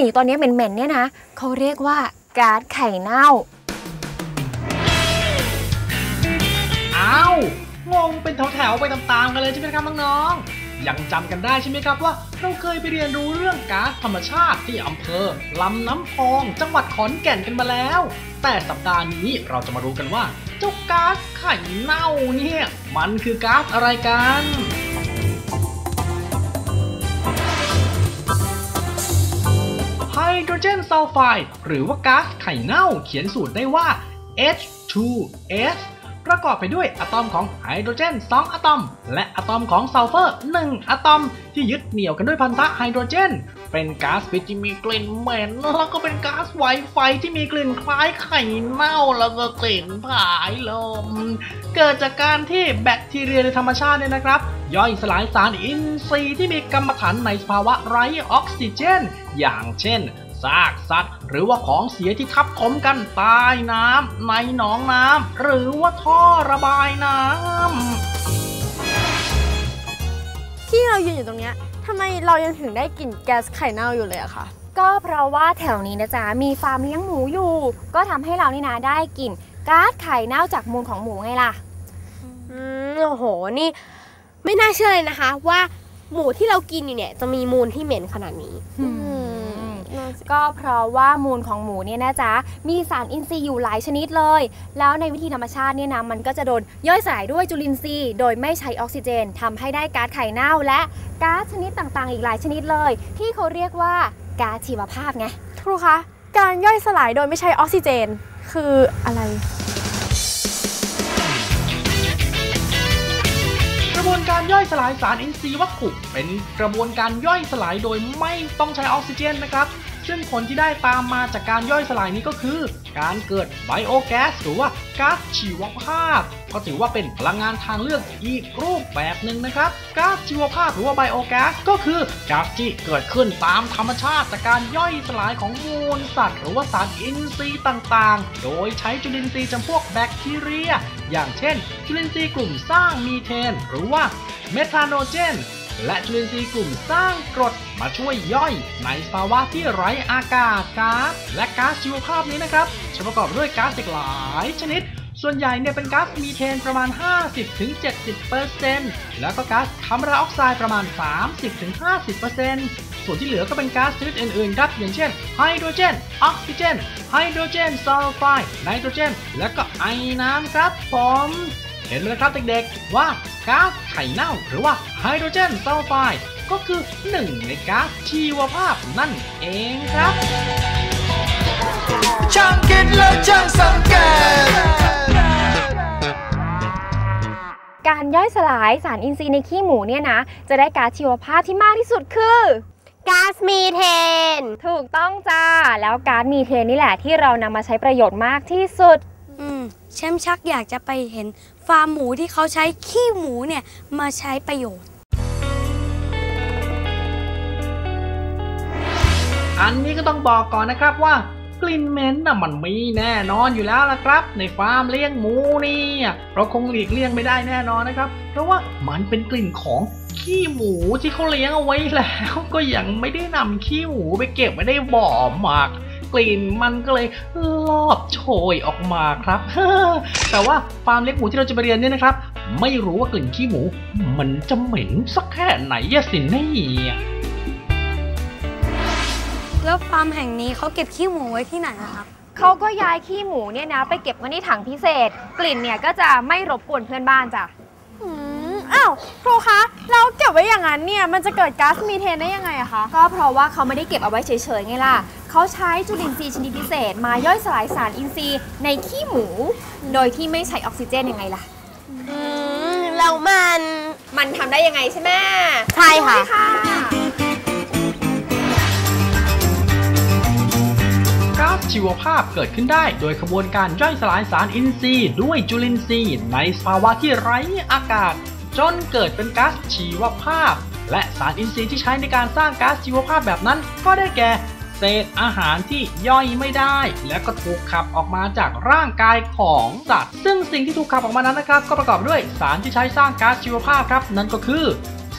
เด็กๆได้กลิ่นอยู่ตอนนี้เหม็นๆเนี่ยนะเขาเรียกว่าก๊าซไข่เน่าอ้าวงงเป็นแถวๆไปตามๆกันเลยใช่ไหมครับน้องๆยังจำกันได้ใช่ไหมครับว่าเราเคยไปเรียนรู้เรื่องก๊าซธรรมชาติที่อำเภอลำน้ำพอง จังหวัดขอนแก่นกันมาแล้ว แต่สัปดาห์นี้เราจะมารู้กันว่า เจ้าก๊าซไข่เน่าเนี่ยมันคือก๊าซอะไรกัน โดรเจนซัลไฟด์หรือว่าก๊าซไข่เน่าเขียนสูตรได้ว่า H2S ประกอบไปด้วยอะตอมของไฮโดรเจน 2 อะตอม และอะตอมของซัลเฟอร์ 1 อะตอม ที่ยึดเหนี่ยวกันด้วยพันธะไฮโดรเจน เป็นก๊าซพิษที่มีกลิ่นเหม็นแล้วก็เป็นก๊าซไวไฟที่มีกลิ่นคล้ายไข่เน่าแล้วก็กลิ่นผายลม เกิดจากการที่แบคทีเรียในธรรมชาติเนี่ยนะครับ ย่อยสลายสารอินทรีย์ที่มีกรรมฐานในสภาวะไร้ออกซิเจน อย่างเช่นซากสัตว์ หรือว่าของเสียที่ทับถมกันใต้น้ำในหนองน้ำหรือว่าท่อระบายน้ำที่เรายืนอยู่ตรงเนี้ยทำไมเรายังถึงได้กลิ่นแก๊สไข่เน่าอยู่เลยอะคะก็เพราะว่าแถวนี้นะจ๊ะมีฟาร์มเลี้ยงหมูอยู่ ก็ทำให้เรานี่นะได้กลิ่นก๊าซไข่เน่าจากมูลของหมูไงล่ะอืมโอ้โหนี่ ไม่น่าเชื่อเลยนะคะ ว่าหมูที่เรากินอยู่เนี่ยจะมีมูลที่เหม็นขนาดนี้อืมอืมน่าสิ ก็เพราะว่ามูลของหมูเนี่ยนะจ๊ะมีสารอินทรีย์อยู่หลายชนิดเลย แล้วในวิธีธรรมชาติเนี่ยนะมันก็จะโดนย่อยสลายด้วยจุลินทรีย์ โดยไม่ใช้ออกซิเจนทำให้ได้ก๊าซไข่เน่าและก๊าซชนิดต่างๆ อีกหลายชนิดเลย ที่เขาเรียกว่าก๊าซชีวภาพไงครูคะการย่อยสลายโดยไม่ใช้ออกซิเจน คืออะไร วนการย่อยสลายสารอินทรีย์วัตถุเป็นกระบวนการย่อยสลายโดยไม่ต้องใช้ออกซิเจนนะครับ ซึ่งผลที่ได้ตามมาจากการย่อยสลายนี้ก็คือ การเกิดไบโอแก๊สหรือว่าก๊าซชีวภาพ ก็ถือว่าเป็นพลังงานทางเลือกอีกรูปแบบหนึ่งนะครับก๊าซชีวภาพหรือว่าไบโอแก๊สก็คือก๊าซที่เกิดขึ้นตามธรรมชาติจากการย่อยสลายของมูลสัตว์ หรือว่าสารอินทรีย์ต่างๆ โดยใช้จุลินทรีย์จำพวกแบคทีเรีย อย่างเช่น จุลินทรีย์กลุ่มสร้างมีเทน หรือว่าเมทานโนเจนและจุลินทรีย์กลุ่มสร้างกรดมาช่วยย่อยในสภาวะที่ไร้อากาศก๊าซและก๊าซชีวภาพนี้นะครับจะประกอบด้วยก๊าซอีกหลายชนิด ส่วนใหญ่เนี่ยเป็นก๊าซมีเทนประมาณ 50-70%แล้วก็ก๊าซคาร์บอนไดออกไซด์ประมาณ 30-50%ส่วนที่เหลือก็เป็นก๊าซชนิดอื่นๆครับอย่างเช่นไฮโดรเจน ออกซิเจน ไฮโดรเจนซัลไฟด์ไนโตรเจน และก็ไอน้ำครับผมเห็นไหมครับเด็กๆ ว่าก๊าซไข่เน่าหรือว่าไฮโดรเจนซัลไฟด์ก็คือหนึ่งในก๊าซชีวภาพนั่นเองครับ ช่างคิดและช่างสังเกต การย่อยสลายสารอินทรีย์ในขี้หมูเนี่ยนะ จะได้ก๊าซชีวภาพที่มากที่สุดคือก๊าซมีเทน ถูกต้องจ้า แล้วก๊าซมีเทนนี่แหละที่เรานำมาใช้ประโยชน์มากที่สุด อืมแชมชักอยากจะไปเห็นฟาร์มหมูที่เขาใช้ขี้หมูเนี่ยมาใช้ประโยชน์ อันนี้ก็ต้องบอกก่อนนะครับว่า กลิ่นเหม็นน่ะมันมีแน่นอนอยู่แล้วละครับ ในฟาร์มเลี้ยงหมูนี่เราคงหลีกเลี่ยงไม่ได้แน่นอนนะครับ เพราะว่ามันเป็นกลิ่นของขี้หมูที่เขาเลี้ยงเอาไว้แล้ว ก็ยังไม่ได้นำขี้หมูไปเก็บไม่ได้บ่อหมักกลิ่นมันก็เลยลอบโชยออกมาครับ แต่ว่าฟาร์มเลี้ยงหมูที่เราจะไปเรียนเนี่ยนะครับ ไม่รู้ว่ากลิ่นขี้หมู มันจะเหม็นสักแค่ไหนอะสิเนี่ย แล้วฟาร์มแห่งนี้เขาเก็บขี้หมูไว้ที่ไหนอะครับ เขาก็ย้ายขี้หมูเนี่ยนะ ไปเก็บไว้ในถังพิเศษ กลิ่นเนี่ยก็จะไม่รบกวนเพื่อนบ้านจ้ะอืมอ้าวครูคะเราเก็บไว้อย่างนั้นเนี่ยมันจะเกิดก๊าซมีเทนได้ยังไงอะคะก็เพราะว่าเขาไม่ได้เก็บเอาไว้เฉยๆไงล่ะเขาใช้จุลินทรีย์ชนิดพิเศษ มาย่อยสลายสารอินทรีย์ในขี้หมู โดยที่ไม่ใช้ออกซิเจนยังไงล่ะอืมแล้วมันมันทำได้ยังไงใช่ไหมใช่ค่ะ ชีวภาพเกิดขึ้นได้ โดยขบวนการย่อยสลายสารอินทรีย์ ด้วยจุลินทรีย์ในสภาวะที่ไร้อากาศ จนเกิดเป็นก๊าซชีวภาพ และสารอินทรีย์ที่ใช้ในการสร้างก๊าซชีวภาพแบบนั้น ก็ได้แก่เศษอาหารที่ย่อยไม่ได้ และก็ถูกขับออกมาจากร่างกายของสัตว์ซึ่งสิ่งที่ถูกขับออกมานั้นนะครับ ก็ประกอบด้วยสารที่ใช้สร้างก๊าซชีวภาพครับ นั่นก็คือ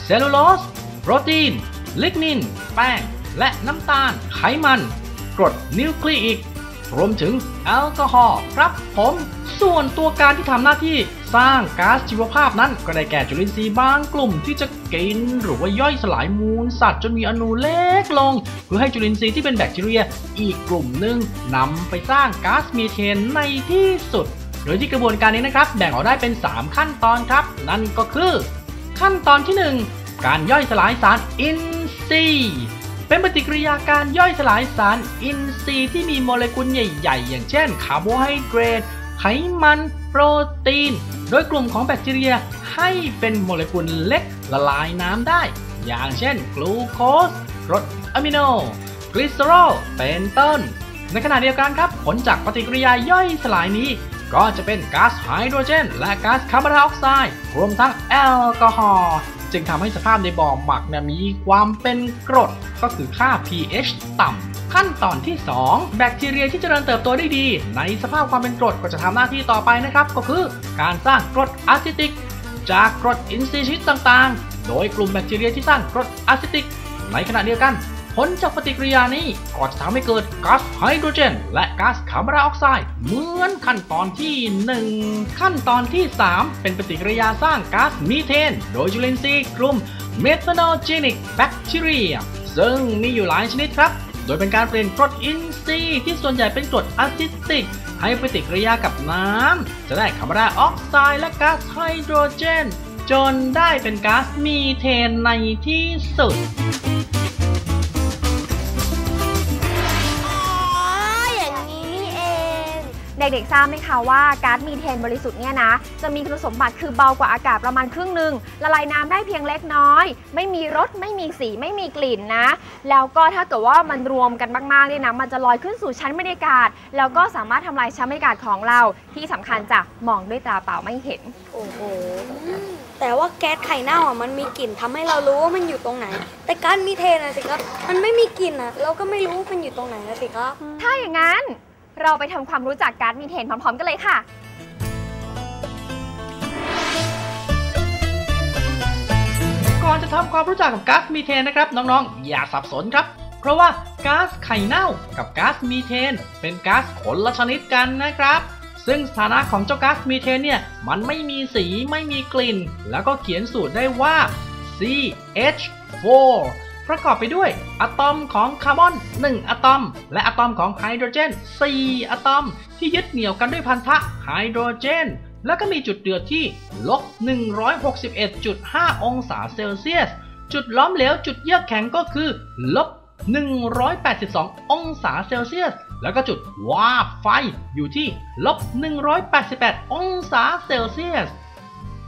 เซลลูโลสโปรตีนลิกนิน แป้ง และน้ำตาลไขมัน กรดนิวคลีอิกรวมถึงแอลกอฮอล์ครับผม ส่วนตัวการที่ทำหน้าที่สร้างก๊าซชีวภาพนั้นก็ได้แก่จุลินทรีย์บางกลุ่มที่จะกินหรือว่าย่อยสลายมูลสัตว์จนมีอนูเล็กลง เพื่อให้จุลินทรีย์ที่เป็นแบคทีเรีย อีกกลุ่มหนึ่งนำไปสร้างก๊าซมีเทนในที่สุด โดยที่กระบวนการนี้นะครับ แบ่งออกได้เป็น 3 ขั้นตอนครับ นั่นก็คือ ขั้นตอนที่ 1 การย่อยสลายสารอินทรีย์ เป็นปฏิกิริยาการย่อยสลายสารอินทรีย์ที่มีโมเลกุลใหญ่ๆ อย่างเช่นคาร์โบไฮเดรตไขมัน โปรตีน โดยกลุ่มของแบคทีเรียให้เป็นโมเลกุลเล็กละลายน้ำได้ อย่างเช่นกลูโคสกรดอะมิโนกลีเซอรอลเป็นต้น ในขณะเดียวกันครับ ผลจากปฏิกิริยาย่อยสลายนี้ ก็จะเป็นก๊าซไฮโดรเจน และก๊าซคาร์บอนไดออกไซด์รวมทั้งแอลกอฮอล์ จึงทำให้สภาพในบ่อหมักเนี่ยมีความเป็นกรดก็คือค่า pH ต่ำขั้นตอนที่ 2 แบคทีเรียที่เจริญเติบโตได้ดี ในสภาพความเป็นกรดก็จะทำหน้าที่ต่อไปนะครับ ก็คือการสร้างกรดอะซิติก จากกรดอินทรีย์ชนิดต่างๆ โดยกลุ่มแบคทีเรียที่สร้างกรดอะซิติก ในขณะเดียวกัน ผลจากปฏิกิริยานี้ก็จะทำให้เกิดก๊าซไฮโดรเจน และก๊าซคาร์บอนไดออกไซด์เหมือนขั้นตอนที่ 1 ขั้นตอนที่ 3 เป็นปฏิกิริยาสร้างก๊าซมีเทน โดยจุลินทรีย์กลุ่มเมทานอลเจนิกแบคทีเรียซึ่งมีอยู่หลายชนิดครับ โดยเป็นการเปลี่ยนกรดอินทรีย์ที่ส่วนใหญ่เป็นกรดอะซิติก ให้ปฏิกิริยากับน้ำ จะได้คาร์บอนไดออกไซด์และก๊าซไฮโดรเจน จนได้เป็นก๊าซมีเทนในที่สุด เด็กๆ ทราบไหมคะว่าก๊าซมีเทนบริสุทธิ์เนี่ยนะ จะมีคุณสมบัติคือเบากว่าอากาศประมาณครึ่งหนึ่งละลายน้ำได้เพียงเล็กน้อย ไม่มีรสไม่มีสีไม่มีกลิ่นนะ แล้วก็ถ้าเกิดว่ามันรวมกันมากๆเนี่ยนะมันจะลอยขึ้นสู่ชั้นบรรยากาศ แล้วก็สามารถทำลายชั้นบรรยากาศของเราที่สำคัญจะมองด้วยตาเปล่าไม่เห็น โอ้โหแต่ว่าแก๊สไข่เน่าอะมันมีกลิ่นทำให้เรารู้ว่ามันอยู่ตรงไหน แต่ก๊าซมีเทนนะสิครับมันไม่มีกลิ่นอะเราก็ไม่รู้ว่ามันอยู่ตรงไหนนะสิครับถ้าอย่างนั้น เราไปทำความรู้จักก๊าซมีเทนพร้อมๆกันเลยค่ะ ก่อนจะทำความรู้จักกับก๊าซมีเทนนะครับ น้องๆ อย่าสับสนครับ เพราะว่าก๊าซไข่เน่ากับก๊าซมีเทน เป็นก๊าซคนละชนิดกันนะครับ ซึ่งสถานะของเจ้าก๊าซมีเทนเนี่ยมันไม่มีสีไม่มีกลิ่น แล้วก็เขียนสูตรได้ว่า CH4 ประกอบไปด้วยอะตอมของคาร์บอน 1 อะตอม และอะตอมของไฮโดรเจน 4 อะตอม ที่ยึดเหนี่ยวกันด้วยพันธะไฮโดรเจน แล้วก็มีจุดเดือดที่ลบ 161.5 องศาเซลเซียส จุดล้อมเหลวจุดเยือกแข็งก็คือลบ182 องศาเซลเซียส แล้วก็จุดวาบไฟอยู่ที่ลบ 188 องศาเซลเซียส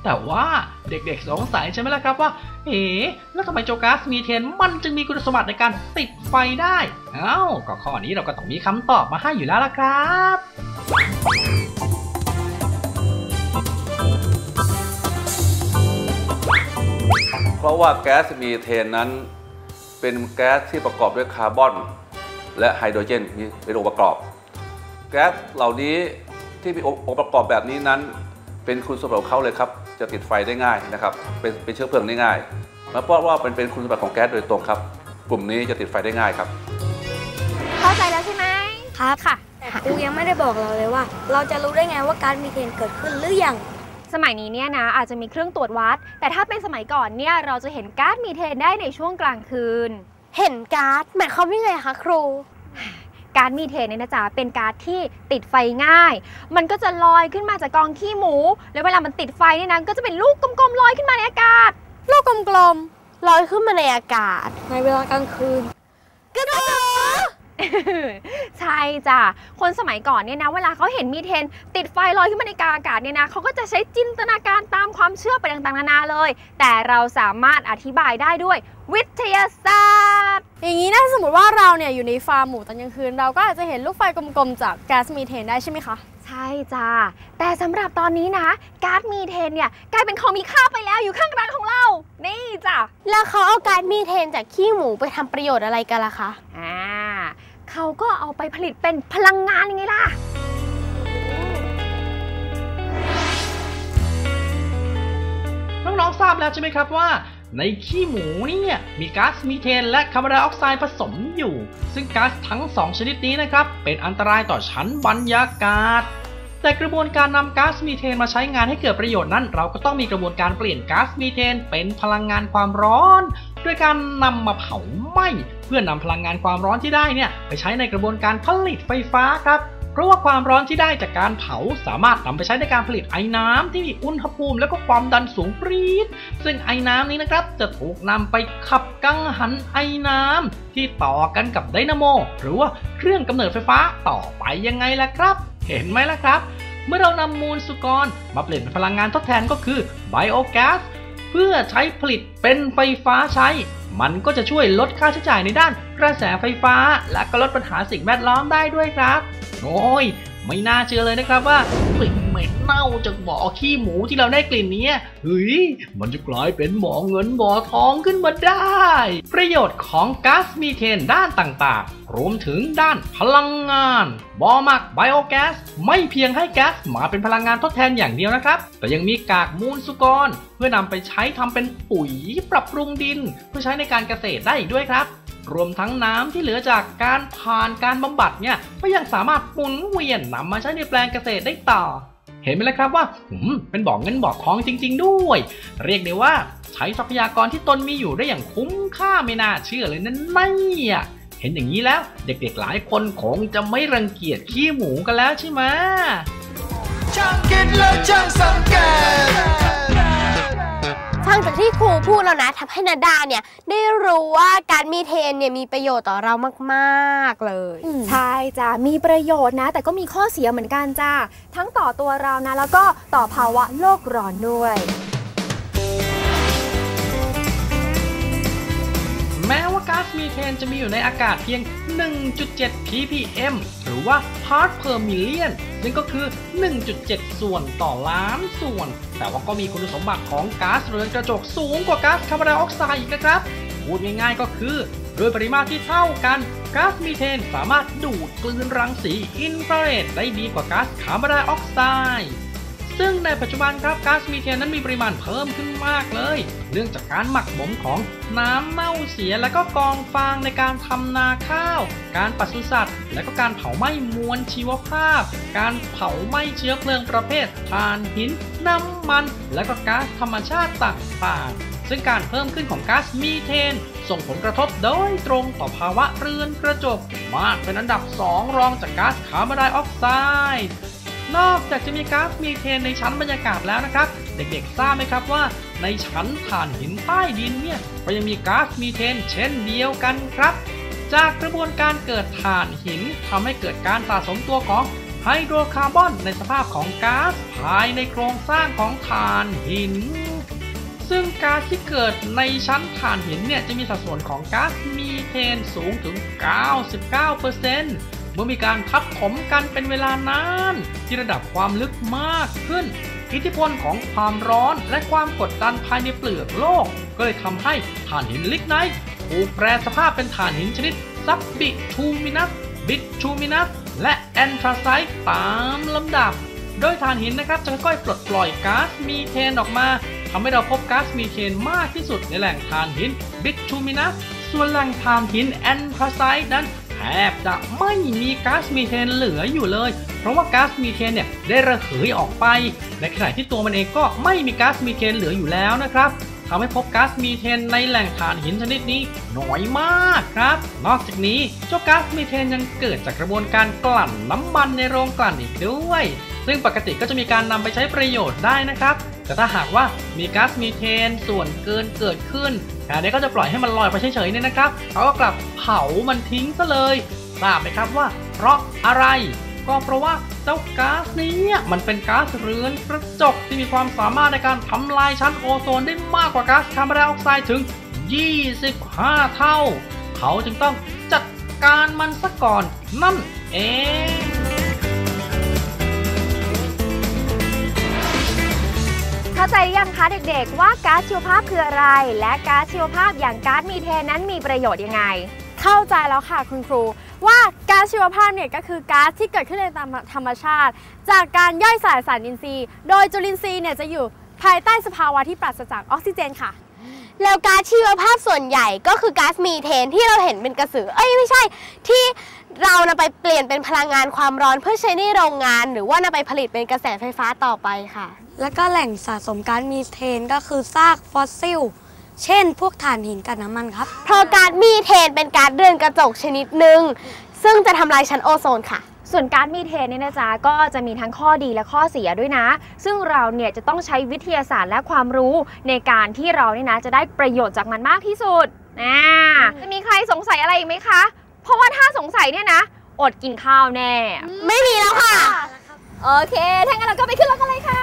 แต่ว่าเด็กๆสงสัยใช่ไหมล่ะครับว่า เอ๋แล้วทำไมโจก๊าซมีเทนมันจึงมีคุณสมบัติในการติดไฟได้เอ้าก็ข้อนี้เราก็ต้องมีคำตอบมาให้อยู่แล้วล่ะครับเพราะว่าแก๊สมีเทนนั้น เป็นแก๊สที่ประกอบด้วยคาร์บอน และไฮโดรเจนมีเป็นองค์ประกอบ แก๊สเหล่านี้ที่มีองค์ประกอบแบบนี้นั้น เป็นคุณสมบัติของเขาเลยครับ จะติดไฟได้ง่ายนะครับเป็นเป็นเชื้อเพลิงได้ง่ายแล้วเพราะว่าเป็นเป็นคุณสมบัติของแก๊สโดยตรงครับ กลุ่มนี้จะติดไฟได้ง่ายครับ เข้าใจแล้วใช่ไหมครับค่ะ แต่ครูยังไม่ได้บอกเราเลยว่า เราจะรู้ได้ไงว่าก๊าซมีเทนเกิดขึ้นหรือยังสมัยนี้เนี่ยนะอาจจะมีเครื่องตรวจวัด แต่ถ้าเป็นสมัยก่อนเนี่ยเราจะเห็นก๊าซมีเทนได้ในช่วงกลางคืน เห็นก๊าซหมายความว่าไงคะครู ก๊าซมีเทนเนี่ยนะจ๊ะเป็นก๊าซที่ติดไฟง่าย มันก็จะลอยขึ้นมาจากกองขี้หมู แล้วเวลามันติดไฟเนี่ยนะก็จะเป็นลูกกลมๆลอยขึ้นมาในอากาศ ลูกกลมๆลอยขึ้นมาในอากาศ ในเวลากลางคืนกระโดดใช่จ้ะ คนสมัยก่อนเนี่ยนะ เวลาเขาเห็นมีเทน ติดไฟลอยขึ้นมาในกลางอากาศเนี่ยนะเขาก็จะใช้จินตนาการตาม ความเชื่อไปต่างๆนานาเลย แต่เราสามารถอธิบายได้ด้วยวิทยาศาสตร์ อย่างนี้นะสมมติว่าเราเนี่ยอยู่ในฟาร์มหมูตอนกลางคืน เราก็อาจจะเห็นลูกไฟกลมๆ จากแก๊สมีเทนได้ใช่ไหมคะ ใช่จ้ะแต่สำหรับตอนนี้นะก๊าซมีเทนเนี่ยกลายเป็นของมีค่าไปแล้วอยู่ข้างรังของเรา นี่จ้ะแล้วเขาเอาก๊าซมีเทนจากขี้หมูไปทำประโยชน์อะไรกันล่ะคะอ่าเขาก็เอาไปผลิตเป็นพลังงานยังไงล่ะ น้องๆทราบแล้วใช่ไหมครับว่า ในขี้หมูเนี่ยมีก๊าซมีเทนและคาร์บอนไดออกไซด์ผสมอยู่ ซึ่งก๊าซทั้งสองชนิดนี้นะครับเป็นอันตรายต่อชั้นบรรยากาศ แต่กระบวนการนำก๊าซมีเทนมาใช้งานให้เกิดประโยชน์นั้น เราก็ต้องมีกระบวนการเปลี่ยนก๊าซมีเทนเป็นพลังงานความร้อนด้วยการนำมาเผาไหม้เพื่อนำพลังงานความร้อนที่ได้เนี่ยไปใช้ในกระบวนการผลิตไฟฟ้าครับ เพราะว่าความร้อนที่ได้จากการเผาสามารถนำไปใช้ในการผลิตไอ้น้ำที่มีอุณหภูมิและก็ความดันสูงปรี๊ดซึ่งไอ้น้ำนี้นะครับจะถูกนำไปขับกังหันไอ้น้ำที่ต่อกันกับไดนาโม หรือว่าเครื่องกำเนิดไฟฟ้าต่อไปยังไงล่ะครับ เห็นไหมล่ะครับ เมื่อเรานำมูลสุกรมาเปลี่ยนเป็นพลังงานทดแทนก็คือไบโอแก๊ส เพื่อใช้ผลิตเป็นไฟฟ้าใช้ มันก็จะช่วยลดค่าใช้จ่ายในด้านกระแสไฟฟ้า และก็ลดปัญหาสิ่งแวดล้อมได้ด้วยครับ โอ้ย ไม่น่าเชื่อเลยนะครับว่ากลิ่นเหม็นเน่าจากบ่อขี้หมูที่เราได้กลิ่นนี้เฮ้ยมันจะกลายเป็นบ่อเงินบ่อทองขึ้นมาได้ ประโยชน์ของก๊าซมีเทนด้านต่างๆ รวมถึงด้านพลังงานบ่อหมักไบโอแก๊สไม่เพียงให้แก๊สมาเป็นพลังงานทดแทนอย่างเดียวนะครับ แต่ยังมีกากมูลสุกร เพื่อนำไปใช้ทำเป็นปุ๋ยปรับปรุงดิน เพื่อใช้ในการเกษตรได้อีกด้วยครับ รวมทั้งน้ำที่เหลือจากการผ่านการบำบัดเนี่ยก็ยังสามารถหมุนเวียนนำมาใช้ในแปลงเกษตรได้ต่อ เห็นไหมล่ะครับว่าหืมเป็นบ่อกเงินบ่อกทองจริง ๆ ด้วย เรียกได้ว่าใช้ทรัพยากรที่ตนมีอยู่ได้อย่างคุ้มค่าไม่น่าเชื่อเลยนั่นเนี่ยเห็นอย่างนี้แล้วเด็กๆหลายคนคงจะไม่รังเกียจขี้หมูกันแล้วใช่ไหมช่างคิดและช่างสังเกต ฟังจากที่ครูพูดแล้วนะทำให้นาดาเนี่ย ได้รู้ว่าการมีเทนเนี่ยมีประโยชน์ต่อเรามากๆเลย ใช่จ้ะมีประโยชน์นะ แต่ก็มีข้อเสียเหมือนกันจ้าทั้งต่อตัวเรานะ แล้วก็ต่อภาวะโลกร้อนด้วย มีเทนจะมีอยู่ในอากาศเพียง 1.7 ppm หรือว่า part per million ซึ่งก็คือ 1.7 ส่วนต่อล้านส่วน แต่ว่าก็มีคุณสมบัติของก๊าซเรือนกระจกสูงกว่าก๊าซคาร์บอนไดออกไซด์อีกนะครับ พูดง่ายๆก็คือด้วยปริมาตรที่เท่ากันก๊าซมีเทนสามารถดูดกลืนรังสีอินฟราเรดได้ดีกว่าก๊าซคาร์บอนไดออกไซด์ ซึ่งในปัจจุบันครับก๊าซมีเทนนั้นมีปริมาณเพิ่มขึ้นมากเลย เนื่องจากการหมักหมมของน้ำเน่าเสียและก็กองฟางในการทำนาข้าว การปศุสัตว์ และก็การเผาไหม้มวลชีวภาพ การเผาไหม้เชื้อเพลิงประเภทถ่านหิน น้ำมัน และก็ก๊าซธรรมชาติต่างๆซึ่งการเพิ่มขึ้นของก๊าซมีเทน ส่งผลกระทบโดยตรงต่อภาวะเรือนกระจก มากเป็นอันดับสองรองจากก๊าซคาร์บอนไดออกไซด์ นอกจากจะมีก๊าซมีเทนในชั้นบรรยากาศแล้วนะครับ เด็กๆทราบไหมครับว่าในชั้นถ่านหินใต้ดินเนี่ยก็ยังมีก๊าซมีเทนเช่นเดียวกันครับ จากกระบวนการเกิดถ่านหินทำให้เกิดการสะสมตัวของไฮโดรคาร์บอนในสภาพของก๊าซภายในโครงสร้างของถ่านหิน ซึ่งก๊าซที่เกิดในชั้นถ่านหินเนี่ยจะมีสัดส่วนของก๊าซมีเทนสูงถึง 99% เมื่อมีการทับถมกันเป็นเวลานาน ที่ระดับความลึกมากขึ้น อิทธิพลของความร้อนและความกดดันภายในเปลือกโลก ก็เลยทำให้ถ่านหินลิกไนท์ถูกแปรสภาพเป็นถ่านหินชนิดซับบิทูมินัสบิทูมินัสและแอนทราไซต์ตามลำดับ โดยถ่านหินนะครับจะค่อยๆปลดปล่อยก๊าซมีเทนออกมาทำให้เราพบก๊าซมีเทนมากที่สุดในแหล่งถ่านหินบิทูมินัสส่วนแหล่งถ่านหินแอนทราไซต์นั้น แทบจะไม่มีก๊าซมีเทนเหลืออยู่เลย เพราะว่าก๊าซมีเทนเนี่ยได้ระเหยออกไป ในขณะที่ตัวมันเองก็ไม่มีก๊าซมีเทนเหลืออยู่แล้วนะครับทำให้พบก๊าซมีเทนในแหล่งถ่านหินชนิดนี้น้อยมากครับ นอกจากนี้เจ้าก๊าซมีเทนยังเกิดจากกระบวนการกลั่นน้ำมันในโรงกลั่นอีกด้วย ซึ่งปกติก็จะมีการนำไปใช้ประโยชน์ได้นะครับ แต่ถ้าหากว่ามีก๊าซมีเทนส่วนเกินเกิดขึ้นแต่เนี้ก็จะปล่อยให้มันลอยไปเฉยๆเนี่ยนะครับเขาก็กลับเผามันทิ้งซะเลยทราบไหมครับว่า เพราะอะไรก็เพราะว่าเจ้าก๊าซนี้มันเป็นก๊าซเรือนกระจกที่มีความสามารถในการทำลายชั้นโอโซนได้มากกว่าก๊าซคาร์บอนไดออกไซด์ถึง 25 เท่า เขาจึงต้องจัดการมันซะก่อนนั่นเองาใจยังคะเด็กๆว่าก๊าซชีวภาพคืออะไร และก๊าซชีวภาพอย่างก๊าซมีเทนนั้นมีประโยชน์ยังไง เข้าใจแล้วค่ะคุณครู ว่าก๊าซชีวภาพเนี่ยก็คือก๊าซที่เกิดขึ้นในตามธรรมชาติ จากการย่อยสลายสารอินทรีย์ โดยจุลินทรีย์เนี่ยจะอยู่ภายใต้สภาวะที่ปราศจากออกซิเจนค่ะ แล้วก๊าซชีวภาพส่วนใหญ่ก็คือก๊าซมีเทนที่เราเห็นเป็นกระสือ เอ้ยไม่ใช่ ที่เรานำไปเปลี่ยนเป็นพลังงานความร้อนเพื่อใช้ในโรงงาน หรือว่านำไปผลิตเป็นกระแสไฟฟ้าต่อไปค่ะ แล้วก็แหล่งสะสมก๊าซมีเทนก็คือซากฟอสซิลเช่น พวกถ่านหินกับน้ำมันครับ เพราะก๊าซมีเทนเป็นก๊าซเรือนกระจกชนิดหนึ่งซึ่งจะทำลายชั้นโอโซนค่ะ ส่วนก๊าซมีเทนเนี่ยนะจ๊ะก็จะมีทั้งข้อดีและข้อเสียด้วยนะ ซึ่งเราเนี่ยจะต้องใช้วิทยาศาสตร์และความรู้ในการที่เราเนี่ยนะจะได้ประโยชน์จากมันมากที่สุดนะจะมีใครสงสัยอะไรอีกไหมคะ เพราะว่าถ้าสงสัยเนี่ยนะ อดกินข้าวแน่ ไม่มีแล้วค่ะ โอเค ถ้างั้นเราก็ไปขึ้นรถกันเลยค่ะ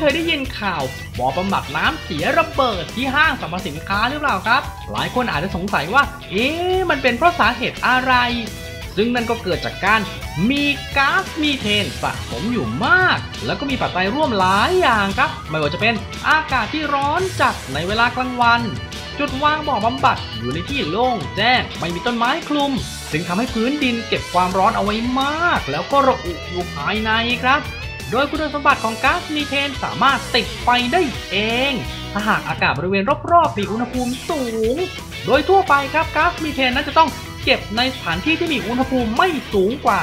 เคยได้ยินข่าวบ่อบำบัดน้ำเสียระเบิดที่ห้างสรรพสินค้าหรือเปล่าครับ หลายคนอาจจะสงสัยว่า เอ๊ะมันเป็นเพราะสาเหตุอะไร ซึ่งนั่นก็เกิดจากการมีก๊าซมีเทนสะสมอยู่มาก แล้วก็มีปัจจัยร่วมหลายอย่างครับ ไม่ว่าจะเป็นอากาศที่ร้อนจัดในเวลากลางวัน จุดวางบ่อบำบัดอยู่ในที่โล่งแจ้งไม่มีต้นไม้คลุม ซึ่งทำให้พื้นดินเก็บความร้อนเอาไว้มาก แล้วก็ระอุอยู่ภายในครับ โดยคุณสมบัติของก๊าซมีเทนสามารถติดไฟได้เอง ถ้าหากอากาศบริเวณรอบๆมีอุณหภูมิสูง โดยทั่วไปครับก๊าซมีเทนนั้นจะต้องเก็บในสถานที่ที่มีอุณหภูมิไม่สูงกว่า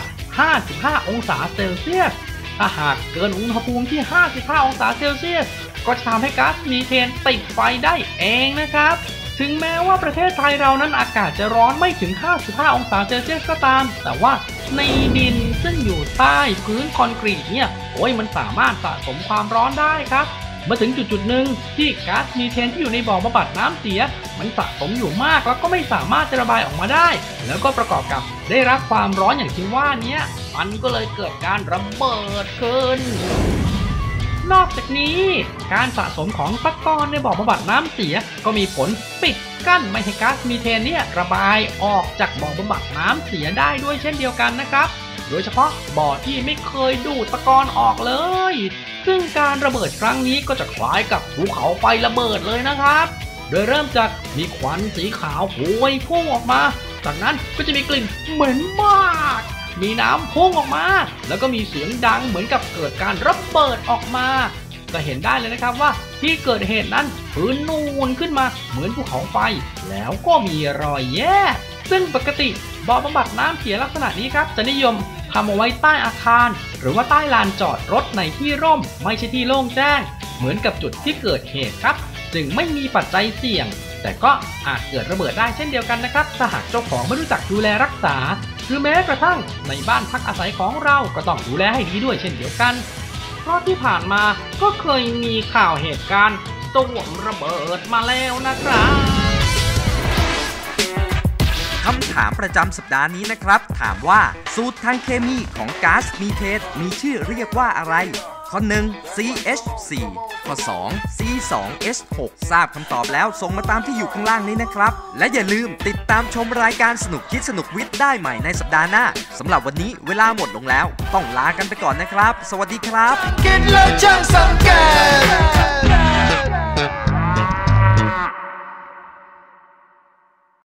55 องศาเซลเซียส ถ้าหากเกินอุณหภูมิที่ 55 องศาเซลเซียส ก็จะทำให้ก๊าซมีเทนติดไฟได้เองนะครับ ถึงแม้ว่าประเทศไทยเรานั้นอากาศจะร้อนไม่ถึง 55 องศาเซลเซียสก็ตาม แต่ว่าในดินซึ่งอยู่ใต้พื้นคอนกรีตเนี่ยโอ้ยมันสามารถสะสมความร้อนได้ครับมื่อถึงจุดจุดหนึ่งที่ก๊าซมีเทนที่อยู่ในบ่อบำบัดน้ำเสีย มันสะสมอยู่มากแล้วก็ไม่สามารถจะระบายออกมาได้ แล้วก็ประกอบกับได้รับความร้อนอย่างที่ว่านี้มันก็เลยเกิดการระเบิดขึ้น นอกจากนี้ การสะสมของตะกอนในบ่อบำบัดน้ำเสียก็มีผลปิดกั้นไม่ให้ก๊าซมีเทนเนี่ยระบายออกจากบ่อบำบัดน้ำเสียได้ด้วยเช่นเดียวกันนะครับ โดยเฉพาะบ่อที่ไม่เคยดูดตะกอนออกเลย ซึ่งการระเบิดครั้งนี้ก็จะคล้ายกับภูเขาไฟระเบิดเลยนะครับ โดยเริ่มจากมีควันสีขาวพวยพุ่งออกมา จากนั้นก็จะมีกลิ่นเหม็นมาก มีน้ำพุ่งออกมา แล้วก็มีเสียงดังเหมือนกับเกิดการระเบิดออกมา ก็เห็นได้เลยนะครับว่าที่เกิดเหตุนั้นพื้นนูนขึ้นมาเหมือนภูเขาไฟ แล้วก็มีรอยแยก ซึ่งปกติบ่อบำบัดน้ำเสียลักษณะนี้ครับจะนิยมทำเอาไว้ใต้อาคาร หรือว่าใต้ลานจอดรถในที่ร่ม ไม่ใช่ที่โล่งแจ้ง เหมือนกับจุดที่เกิดเหตุครับ จึงไม่มีปัจจัยเสี่ยง แต่ก็อาจเกิดระเบิดได้เช่นเดียวกันนะครับถ้าหากเจ้าของไม่รู้จักดูแลรักษา รือแม้กระทั่งในบ้านพักอาศัยของเราก็ต้องดูแลให้ดีด้วยเช่นเดียวกัน เพราะที่ผ่านมาก็เคยมีข่าวเหตุการณ์ต้วมระเบิดมาแล้วนะครับคำถามประจำสัปดาห์นี้นะครับ ถามว่าสูตรทางเคมีของก๊าซมีเทนมีชื่อเรียกว่าอะไร ข้อ 1 CH4 ข้อ 2 C2H6 ทราบคำตอบแล้วส่งมาตามที่อยู่ข้างล่างนี้นะครับ และอย่าลืมติดตามชมรายการสนุกคิดสนุกวิทย์ได้ใหม่ในสัปดาห์หน้าสำหรับวันนี้เวลาหมดลงแล้ว ต้องลากันไปก่อนนะครับ สวัสดีครับคิดแล้วช่างสังเกต